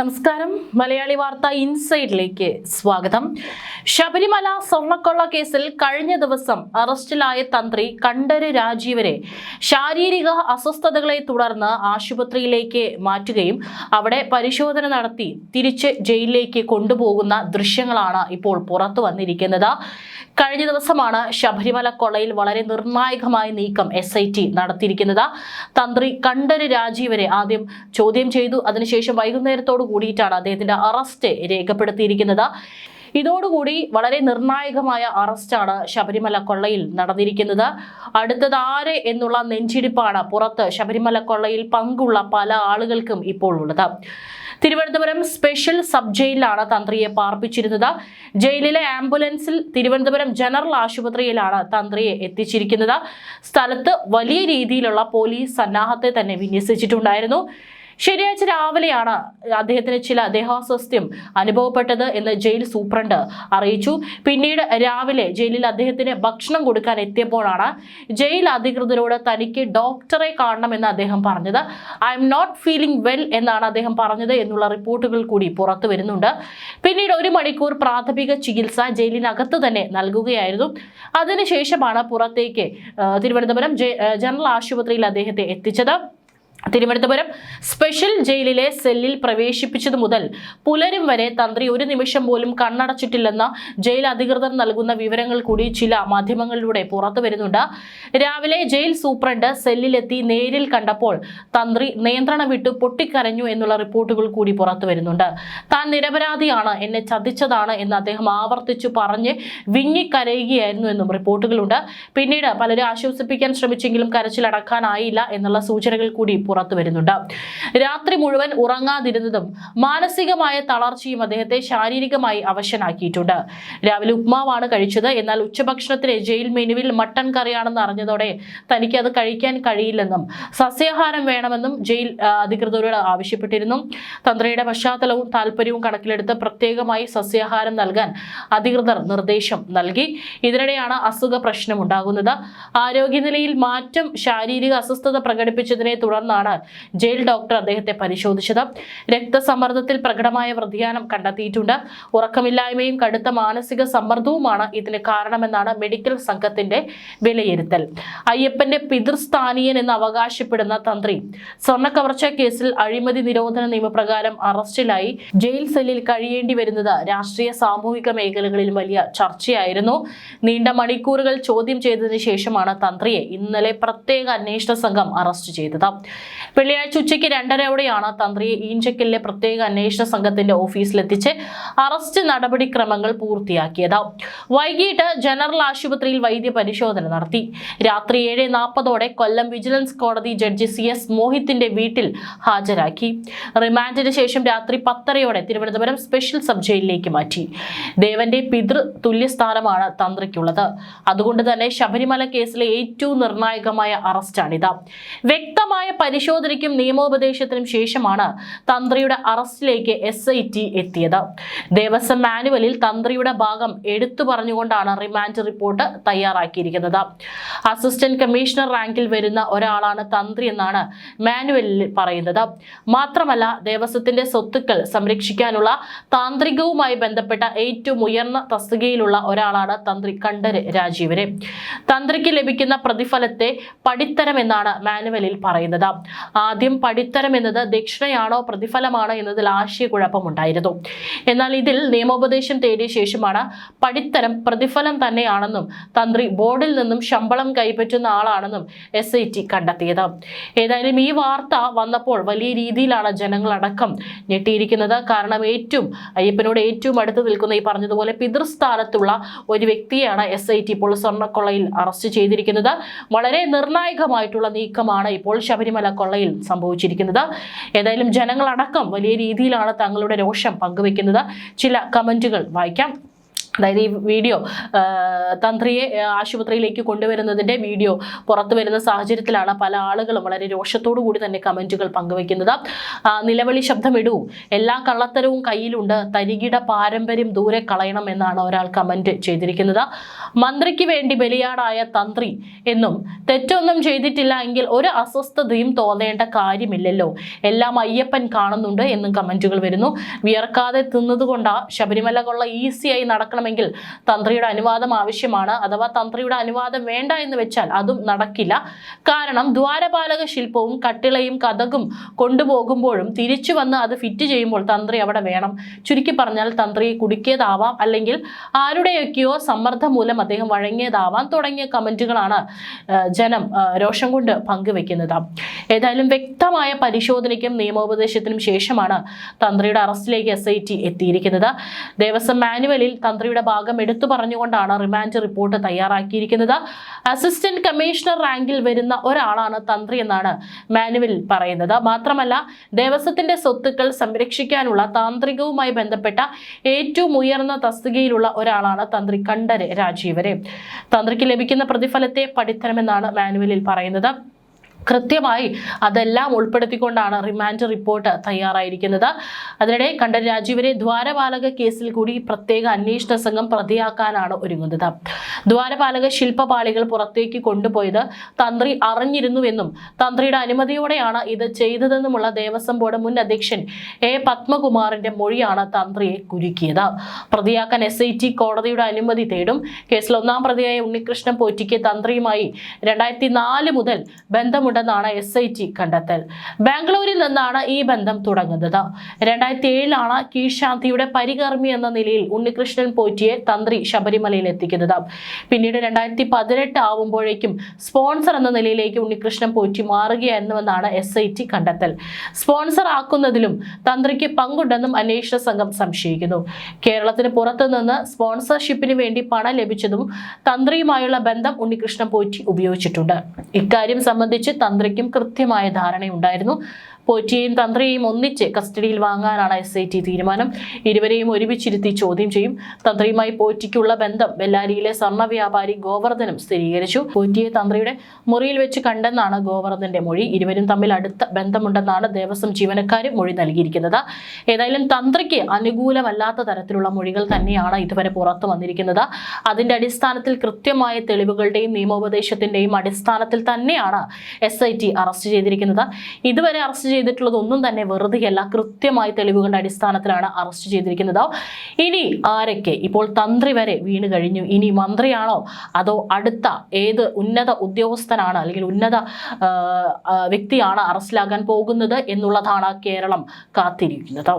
നമസ്കാരം. മലയാളി വാർത്ത ഇൻസൈഡിലേക്ക് സ്വാഗതം. ശബരിമല സ്വർണക്കൊള്ള കേസിൽ കഴിഞ്ഞ ദിവസം അറസ്റ്റിലായ തന്ത്രി കണ്ഠര് രാജീവരെ ശാരീരിക അസ്വസ്ഥതകളെ തുടർന്ന് ആശുപത്രിയിലേക്ക് മാറ്റുകയും അവിടെ പരിശോധന നടത്തി തിരിച്ച് ജയിലിലേക്ക് കൊണ്ടുപോകുന്ന ദൃശ്യങ്ങളാണ് ഇപ്പോൾ പുറത്തു വന്നിരിക്കുന്നത്. കഴിഞ്ഞ ദിവസമാണ് ശബരിമല കൊള്ളയിൽ വളരെ നിർണായകമായ നീക്കം എസ് ഐ ടി നടത്തിയിരിക്കുന്നത്. തന്ത്രി കണ്ഠര് രാജീവരെ ആദ്യം ചോദ്യം ചെയ്തു. അതിനുശേഷം വൈകുന്നേരത്തോടു കൂടിയിട്ടാണ് അദ്ദേഹത്തിന്റെ അറസ്റ്റ് രേഖപ്പെടുത്തിയിരിക്കുന്നത്. ഇതോടുകൂടി വളരെ നിർണായകമായ അറസ്റ്റാണ് ശബരിമല കൊള്ളയിൽ നടന്നിരിക്കുന്നത്. അടുത്തത് ആര് എന്നുള്ള നെഞ്ചിടിപ്പാണ് പുറത്ത് ശബരിമല കൊള്ളയിൽ പങ്കുള്ള പല ആളുകൾക്കും ഇപ്പോൾ ഉള്ളത്. തിരുവനന്തപുരം സ്പെഷ്യൽ സബ് ജയിലിലാണ് തന്ത്രിയെ പാർപ്പിച്ചിരുന്നത്. ജയിലിലെ ആംബുലൻസിൽ തിരുവനന്തപുരം ജനറൽ ആശുപത്രിയിലാണ് തന്ത്രിയെ എത്തിച്ചിരിക്കുന്നത്. സ്ഥലത്ത് വലിയ രീതിയിലുള്ള പോലീസ് സന്നാഹത്തെ തന്നെ വിന്യസിച്ചിട്ടുണ്ടായിരുന്നു. ശനിയാഴ്ച രാവിലെയാണ് അദ്ദേഹത്തിന് ചില ദേഹാസ്വാസ്ഥ്യം അനുഭവപ്പെട്ടത് എന്ന് ജയിൽ സൂപ്രണ്ട് അറിയിച്ചു. പിന്നീട് രാവിലെ ജയിലിൽ അദ്ദേഹത്തിന് ഭക്ഷണം കൊടുക്കാൻ എത്തിയപ്പോഴാണ് ജയിൽ അധികൃതരോട് തനിക്ക് ഡോക്ടറെ കാണണമെന്ന് അദ്ദേഹം പറഞ്ഞത്. I'm not feeling well എന്നാണ് അദ്ദേഹം പറഞ്ഞത് എന്നുള്ള റിപ്പോർട്ടുകൾ കൂടി പുറത്തു വരുന്നുണ്ട്. പിന്നീട് ഒരു മണിക്കൂർ പ്രാഥമിക ചികിത്സ ജയിലിനകത്ത് തന്നെ നൽകുകയായിരുന്നു. അതിനുശേഷമാണ് പുറത്തേക്ക് തിരുവനന്തപുരം ജനറൽ ആശുപത്രിയിൽ അദ്ദേഹത്തെ എത്തിച്ചത്. തിരുവനന്തപുരം സ്പെഷ്യൽ ജയിലിലെ സെല്ലിൽ പ്രവേശിപ്പിച്ചതു മുതൽ പുലരും വരെ തന്ത്രി ഒരു നിമിഷം പോലും കണ്ണടച്ചിട്ടില്ലെന്ന ജയിൽ അധികൃതർ നൽകുന്ന വിവരങ്ങൾ കൂടി ചില മാധ്യമങ്ങളിലൂടെ പുറത്തു വരുന്നുണ്ട്. രാവിലെ ജയിൽ സൂപ്രണ്ട് സെല്ലിലെത്തി നേരിൽ കണ്ടപ്പോൾ തന്ത്രി നിയന്ത്രണം വിട്ട് പൊട്ടിക്കരഞ്ഞു എന്നുള്ള റിപ്പോർട്ടുകൾ കൂടി പുറത്തു വരുന്നുണ്ട്. താൻ നിരപരാധിയാണ് എന്നെ ചതിച്ചതാണ് എന്ന് അദ്ദേഹം ആവർത്തിച്ചു പറഞ്ഞ് വിങ്ങിക്കരയുകയായിരുന്നു എന്നും റിപ്പോർട്ടുകളുണ്ട്. പിന്നീട് പലരും ആശ്വസിപ്പിക്കാൻ ശ്രമിച്ചെങ്കിലും കരച്ചിലടക്കാനായില്ല എന്നുള്ള സൂചനകൾ കൂടി പുറത്തു വരുന്നുണ്ട്. രാത്രി മുഴുവൻ ഉറങ്ങാതിരുന്നതും മാനസികമായ തളർച്ചയും അദ്ദേഹത്തെ ശാരീരികമായി അവശനാക്കിയിട്ടുണ്ട്. രാവിലെ ഉപ്മാവാണ് കഴിച്ചത്. എന്നാൽ ഉച്ചഭക്ഷണത്തിന് ജയിൽ മെനുവിൽ മട്ടൺ കറിയാണെന്ന് അറിഞ്ഞതോടെ തനിക്ക് അത് കഴിക്കാൻ കഴിയില്ലെന്നും സസ്യാഹാരം വേണമെന്നും ജയിൽ അധികൃതരോട് ആവശ്യപ്പെട്ടിരുന്നു. തന്ത്രിയുടെ പശ്ചാത്തലവും താല്പര്യവും കണക്കിലെടുത്ത് പ്രത്യേകമായി സസ്യാഹാരം നൽകാൻ അധികൃതർ നിർദ്ദേശം നൽകി. ഇതിനിടെയാണ് അസുഖ പ്രശ്നം ഉണ്ടാകുന്നത് ആരോഗ്യനിലയിൽ മാറ്റം ശാരീരിക അസ്വസ്ഥത പ്രകടിപ്പിച്ചതിനെ തുടർന്നാണ് ജയിൽ ഡോക്ടർ അദ്ദേഹത്തെ പരിശോധിച്ചത്. രക്തസമ്മർദ്ദത്തിൽ പ്രകടമായ വ്യതിയാനം കണ്ടെത്തിയിട്ടുണ്ട്. ഉറക്കമില്ലായ്മയും കടുത്ത മാനസിക സമ്മർദ്ദവുമാണ് ഇതിന് കാരണമെന്നാണ് മെഡിക്കൽ സംഘത്തിന്റെ വിലയിരുത്തൽ. അയ്യപ്പന്റെ പിതൃസ്ഥാനീയൻ എന്ന് അവകാശപ്പെടുന്ന തന്ത്രി. സ്വർണ കവർച്ച കേസിൽ അഴിമതി നിരോധന നിയമപ്രകാരം അറസ്റ്റിലായി ജയിൽ സെല്ലിൽ കഴിയേണ്ടി വരുന്നത് രാഷ്ട്രീയ സാമൂഹിക മേഖലകളിൽ വലിയ ചർച്ചയായിരുന്നു. നീണ്ട മണിക്കൂറുകൾ ചോദ്യം ചെയ്തതിനു ശേഷമാണ് തന്ത്രിയെ ഇന്നലെ പ്രത്യേക അന്വേഷണ സംഘം അറസ്റ്റ് ചെയ്തത്. വെള്ളിയാഴ്ച ഉച്ചയ്ക്ക് രണ്ടരയോടെയാണ് തന്ത്രിയെ ഈഞ്ചക്കലിലെ പ്രത്യേക അന്വേഷണ സംഘത്തിന്റെ ഓഫീസിലെത്തിച്ച് അറസ്റ്റ് നടപടിക്രമങ്ങൾ പൂർത്തിയാക്കിയത്. വൈകിട്ട് ജനറൽ ആശുപത്രിയിൽ വൈദ്യ പരിശോധന നടത്തി. രാത്രി ഏഴ് നാൽപ്പതോടെ കൊല്ലം വിജിലൻസ് കോടതി ജഡ്ജി സി എസ് മോഹിത്തിന്റെ വീട്ടിൽ ഹാജരാക്കി. റിമാൻഡിന് ശേഷം രാത്രി പത്തരയോടെ തിരുവനന്തപുരം സ്പെഷ്യൽ സബ് ജയിലിലേക്ക് മാറ്റി. ദേവന്റെ പിതൃ തുല്യസ്ഥാനമാണ് തന്ത്രിക്കുള്ളത്. അതുകൊണ്ട് തന്നെ ശബരിമല കേസിലെ ഏറ്റവും നിർണായകമായ അറസ്റ്റാണിത്. വ്യക്തമായ പരിശോധനയ്ക്കും നിയമോപദേശത്തിനും ശേഷമാണ് തന്ത്രിയുടെ അറസ്റ്റിലേക്ക് എസ് എത്തിയത്. ദേവസ്വം മാനുവലിൽ തന്ത്രിയുടെ ഭാഗം എടുത്തു പറഞ്ഞുകൊണ്ടാണ് റിമാൻഡ് റിപ്പോർട്ട് തയ്യാറാക്കിയിരിക്കുന്നത്. അസിസ്റ്റന്റ് കമ്മീഷണർ റാങ്കിൽ വരുന്ന ഒരാളാണ് തന്ത്രി എന്നാണ് മാനുവലിൽ പറയുന്നത്. മാത്രമല്ല ദേവസ്വത്തിന്റെ സ്വത്തുക്കൾ സംരക്ഷിക്കാനുള്ള താന്ത്രികവുമായി ബന്ധപ്പെട്ട ഏറ്റവും ഉയർന്ന തസ്തികയിലുള്ള ഒരാളാണ് തന്ത്രി കണ്ഠര് രാജീവരെ. തന്ത്രിക്ക് ലഭിക്കുന്ന പ്രതിഫലത്തെ പടിത്തരം എന്നാണ് മാനുവലിൽ പറയുന്നത്. ആദ്യം പടിത്തരം എന്നത് ദക്ഷിണയാണോ പ്രതിഫലമാണോ എന്നതിൽ ആശയക്കുഴപ്പമുണ്ടായിരുന്നു എന്നാൽ ഇതിൽ നിയമോപദേശം തേടിയ ശേഷമാണ് പടിത്തരം പ്രതിഫലം തന്നെയാണെന്നും തന്ത്രി ബോർഡിൽ നിന്നും ശമ്പളം കൈപ്പറ്റുന്ന ആളാണെന്നും എസ് ഐ ടി കണ്ടെത്തിയത്. ഏതായാലും ഈ വാർത്ത വന്നപ്പോൾ വലിയ രീതിയിലാണ് ജനങ്ങളടക്കം ഞെട്ടിയിരിക്കുന്നത്. കാരണം ഏറ്റവും അയ്യപ്പനോട് ഏറ്റവും അടുത്ത് നിൽക്കുന്ന ഈ പറഞ്ഞതുപോലെ പിതൃസ്ഥാനത്തുള്ള ഒരു വ്യക്തിയാണ് എസ് ഐ ടി ഇപ്പോൾ സ്വർണക്കൊള്ളയിൽ അറസ്റ്റ് ചെയ്തിരിക്കുന്നത്. വളരെ നിർണായകമായിട്ടുള്ള നീക്കമാണ് ഇപ്പോൾ ശബരിമല കൊള്ളയിൽ സംഭവിച്ചിരിക്കുന്നത്. ഏതായാലും ജനങ്ങളടക്കം വലിയ രീതിയിലാണ് തങ്ങളുടെ രോഷം പങ്കുവെക്കുന്നത്. ചില കമന്റുകൾ വായിക്കാം. അതായത് ഈ വീഡിയോ തന്ത്രിയെ ആശുപത്രിയിലേക്ക് കൊണ്ടുവരുന്നതിന്റെ വീഡിയോ പുറത്തു വരുന്ന സാഹചര്യത്തിലാണ് പല ആളുകളും വളരെ രോഷത്തോടു കൂടി തന്നെ കമന്റുകൾ പങ്കുവെക്കുന്നത്. നിലവിളി ശബ്ദമിടൂ. എല്ലാ കള്ളത്തരവും കയ്യിലുണ്ട്. തരികിട പാരമ്പര്യം ദൂരെ കളയണം എന്നാണ് ഒരാൾ കമന്റ് ചെയ്തിരിക്കുന്നത്. മന്ത്രിക്ക് വേണ്ടി ബലിയാടായ തന്ത്രി എന്നും തെറ്റൊന്നും ചെയ്തിട്ടില്ല എങ്കിൽ ഒരു അസ്വസ്ഥതയും തോന്നേണ്ട കാര്യമില്ലല്ലോ. എല്ലാം അയ്യപ്പൻ കാണുന്നുണ്ട് എന്നും കമന്റുകൾ വരുന്നു. വിയർക്കാതെ തിന്നതുകൊണ്ടാണ് ശബരിമല കൊള്ള ഈസിയായി നടക്കണമെങ്കിൽ തന്ത്രിയുടെ അനുവാദം ആവശ്യമാണ്. അഥവാ തന്ത്രിയുടെ അനുവാദം വേണ്ട എന്ന് വെച്ചാൽ അതും നടക്കില്ല. കാരണം ദ്വാരപാലക ശില്പവും കട്ടിളയും കഥകും കൊണ്ടുപോകുമ്പോഴും തിരിച്ചു വന്ന് അത് ഫിറ്റ് ചെയ്യുമ്പോൾ തന്ത്രി അവിടെ വേണം. ചുരുക്കി പറഞ്ഞാൽ തന്ത്രി കുടുക്കിയതാവാം. അല്ലെങ്കിൽ ആരുടെയൊക്കെയോ സമ്മർദ്ദം മൂലം അദ്ദേഹം വഴങ്ങിയതാവാം തുടങ്ങിയ കമന്റുകളാണ് ജനം രോഷം കൊണ്ട് പങ്കുവെക്കുന്നത്. ഏതായാലും വ്യക്തമായ പരിശോധനയ്ക്കും നിയമോപദേശത്തിനും ശേഷമാണ് തന്ത്രിയുടെ അറസ്റ്റിലേക്ക് എസ് എത്തിയിരിക്കുന്നത്. ദേവസ്വം മാനുവലിൽ തന്ത്രിയുടെ ഭാഗം എടുത്തു പറഞ്ഞുകൊണ്ടാണ് റിമാൻഡ് റിപ്പോർട്ട് തയ്യാറാക്കിയിരിക്കുന്നത്. അസിസ്റ്റന്റ് കമ്മീഷണർ റാങ്കിൽ വരുന്ന ഒരാളാണ് തന്ത്രി എന്നാണ് മാനുവൽ പറയുന്നത്. മാത്രമല്ല ദേവസ്വത്തിന്റെ സ്വത്തുക്കൾ സംരക്ഷിക്കാനുള്ള താന്ത്രികവുമായി ബന്ധപ്പെട്ട ഏറ്റവും ഉയർന്ന തസ്തികയിലുള്ള ഒരാളാണ് തന്ത്രി കണ്ഠര് രാജീവരെ. തന്ത്രിക്ക് ലഭിക്കുന്ന പ്രതിഫലത്തെ പഠിത്തണമെന്നാണ് മാനുവലിൽ പറയുന്നത്. കൃത്യമായി അതെല്ലാം ഉൾപ്പെടുത്തിക്കൊണ്ടാണ് റിമാൻഡ് റിപ്പോർട്ട് തയ്യാറായിരിക്കുന്നത്. അതിനിടെ കണ്ഠൻ രാജീവരെ ദ്വാരപാലക കേസിൽ കൂടി പ്രത്യേക അന്വേഷണ സംഘം പ്രതിയാക്കാനാണ് ഒരുങ്ങുന്നത്. ദ്വാരപാലക ശില്പപാളികൾ പുറത്തേക്ക് കൊണ്ടുപോയത് തന്ത്രി അറിഞ്ഞിരുന്നുവെന്നും തന്ത്രിയുടെ അനുമതിയോടെയാണ് ഇത് ചെയ്തതെന്നുമുള്ള ദേവസ്വം ബോർഡ് മുൻ അധ്യക്ഷൻ എ പത്മകുമാറിന്റെ മൊഴിയാണ് തന്ത്രിയെ കുരുക്കിയത്. പ്രതിയാക്കാൻ എസ് ഐ ടി കോടതിയുടെ അനുമതി തേടും. കേസിൽ ഒന്നാം പ്രതിയായ ഉണ്ണികൃഷ്ണൻ പോറ്റിക്ക് തന്ത്രിയുമായി രണ്ടായിരത്തി നാല് മുതൽ ബന്ധമുണ്ടെന്നാണ് എസ് ഐ ടി കണ്ടെത്തൽ. ബാംഗ്ലൂരിൽ നിന്നാണ് ഈ ബന്ധം തുടങ്ങുന്നത്. രണ്ടായിരത്തി ഏഴിലാണ് കീഴ്ശാന്തിയുടെ പരികർമ്മി എന്ന നിലയിൽ ഉണ്ണികൃഷ്ണൻ പോറ്റിയെ തന്ത്രി ശബരിമലയിൽ എത്തിക്കുന്നത്. പിന്നീട് രണ്ടായിരത്തി പതിനെട്ട് ആവുമ്പോഴേക്കും സ്പോൺസർ എന്ന നിലയിലേക്ക് ഉണ്ണികൃഷ്ണൻ പോറ്റി മാറുകയായിരുന്നുവെന്നാണ് എസ് ഐ ടി കണ്ടെത്തൽ. സ്പോൺസർ ആക്കുന്നതിലും തന്ത്രിക്ക് പങ്കുണ്ടെന്നും അന്വേഷണ സംഘം സംശയിക്കുന്നു. കേരളത്തിന് പുറത്തുനിന്ന് സ്പോൺസർഷിപ്പിന് വേണ്ടി പണം ലഭിച്ചതും തന്ത്രിയുമായുള്ള ബന്ധം ഉണ്ണികൃഷ്ണൻ പോറ്റി ഉപയോഗിച്ചിട്ടുണ്ട്. ഇക്കാര്യം സംബന്ധിച്ച് തന്ത്രിക്കും കൃത്യമായ ധാരണയുണ്ടായിരുന്നു. പോറ്റിയെയും തന്ത്രിയെയും ഒന്നിച്ച് കസ്റ്റഡിയിൽ വാങ്ങാനാണ് എസ് തീരുമാനം. ഇരുവരെയും ഒരുമിച്ചിരുത്തി ചോദ്യം ചെയ്യും. തന്ത്രിയുമായി പോറ്റിക്കുള്ള ബന്ധം ബെല്ലാരിയിലെ സ്വർണ വ്യാപാരി ഗോവർദ്ധനും സ്ഥിരീകരിച്ചു. പോറ്റിയെ തന്ത്രിയുടെ മുറിയിൽ വെച്ച് കണ്ടെന്നാണ് ഗോവർദ്ധന്റെ മൊഴി. ഇരുവരും തമ്മിൽ അടുത്ത ബന്ധമുണ്ടെന്നാണ് ദേവസ്വം ജീവനക്കാരും മൊഴി നൽകിയിരിക്കുന്നത്. ഏതായാലും തന്ത്രിക്ക് അനുകൂലമല്ലാത്ത തരത്തിലുള്ള മൊഴികൾ തന്നെയാണ് ഇതുവരെ പുറത്തു വന്നിരിക്കുന്നത്. അതിന്റെ അടിസ്ഥാനത്തിൽ കൃത്യമായ തെളിവുകളുടെയും നിയമോപദേശത്തിന്റെയും അടിസ്ഥാനത്തിൽ തന്നെയാണ് എസ് അറസ്റ്റ് ചെയ്തിരിക്കുന്നത്. ഇതുവരെ അറസ്റ്റ് ചെയ്തിട്ടുള്ളതൊന്നും തന്നെ വെറുതെയല്ല കൃത്യമായ തെളിവുകളുടെ അടിസ്ഥാനത്തിലാണ് അറസ്റ്റ് ചെയ്തിരിക്കുന്നത്. ഇനി ആരൊക്കെ ഇപ്പോൾ തന്ത്രി വരെ വീണ് കഴിഞ്ഞു? ഇനി മന്ത്രിയാണോ? അതോ അടുത്ത ഏത് ഉന്നത ഉദ്യോഗസ്ഥനാണ് അല്ലെങ്കിൽ ഉന്നത വ്യക്തിയാണ് അറസ്റ്റിലാകാൻ പോകുന്നത് എന്നുള്ളതാണ് കേരളം കാത്തിരിക്കുന്നത്.